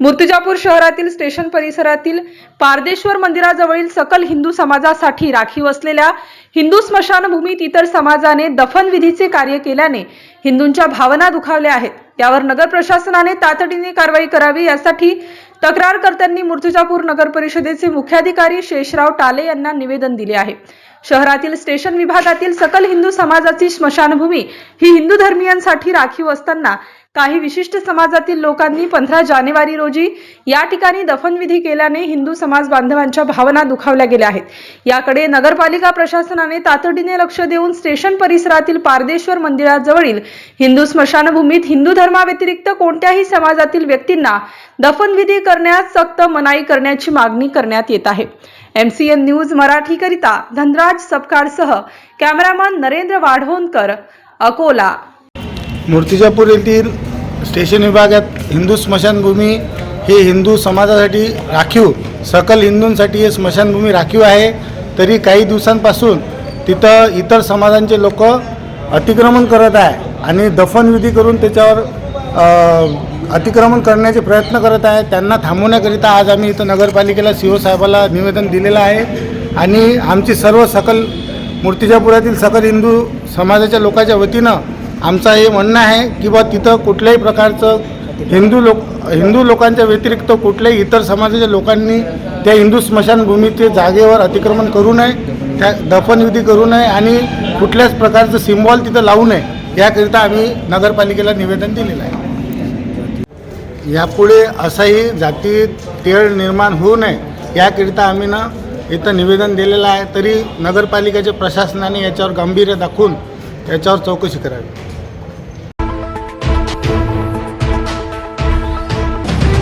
मूर्तिजापूर शहरातील स्टेशन परिसरातील पारदेश्वर मंदिराजवळील सकल हिंदू समाजासाठी राखीव असलेल्या हिंदू स्मशानभूमीत इतर समाजाने दफनविधीचे कार्य केल्याने हिंदूंच्या भावना दुखावल्या आहेत. त्यावर नगर प्रशासनाने तातडीने कारवाई करावी यासाठी तक्रारकर्त्यांनी मूर्तिजापूर नगर परिषदेचे मुख्याधिकारी शेषराव टाले यांना निवेदन दिले आहे. शहरातील स्टेशन विभागातील सकल हिंदू समाजाची स्मशानभूमी ही हिंदू धर्मीयांसाठी राखीव असताना काही विशिष्ट समाजातील लोकांनी पंधरा जानेवारी रोजी या ठिकाणी दफनविधी केल्याने हिंदू समाज बांधवांच्या भावना दुखावल्या गेल्या आहेत. याकडे नगरपालिका प्रशासनाने तातडीने लक्ष देऊन स्टेशन परिसरातील पारदेश्वर मंदिराजवळील हिंदू स्मशानभूमीत हिंदू धर्माव्यतिरिक्त कोणत्याही समाजातील व्यक्तींना दफनविधी करण्यास सक्त मनाई करण्याची मागणी करण्यात येत आहे. एम सी एन न्यूज मराठीकरिता धनराज सपकाळसह कॅमेरामन नरेंद्र वाढवणकर अकोला. मूर्तिजापूर येथील स्टेशन विभागात हिंदू स्मशानभूमी ही हिंदू समाजासाठी राखीव सकल हिंदूंसाठी हे स्मशानभूमी राखीव आहे. तरी काही दिवसांपासून तिथं इतर समाजांचे लोक अतिक्रमण करत आहे आणि दफनविधी करून त्याच्यावर अतिक्रमण करण्याचे प्रयत्न करत आहे त्यांना थांबवण्याकरिता आज आम्ही इथं नगरपालिकेला सी ओ साहेबाला निवेदन दिलेलं आहे. आणि आमची सर्व सकल मूर्तिजापुरातील सकल हिंदू समाजाच्या लोकांच्या वतीनं आमचं हे म्हणणं आहे की बा तिथं कुठल्याही प्रकारचं हिंदू लोक हिंदू लोकांच्या व्यतिरिक्त कुठल्याही इतर समाजाच्या लोकांनी त्या हिंदू स्मशानभूमीचे जागेवर अतिक्रमण करू नये त्या दफनविधी करू नये आणि कुठल्याच प्रकारचं सिम्बॉल तिथं लावू नये याकरिता आम्ही नगरपालिकेला निवेदन दिलेलं आहे. यापुढे असाही जाती तेळ निर्माण होऊ नये याकरिता आम्ही ना इथं निवेदन दिलेलं आहे. तरी नगरपालिकेच्या प्रशासनाने याच्यावर गांभीर्य दाखवून याच्यावर चौकशी करावी.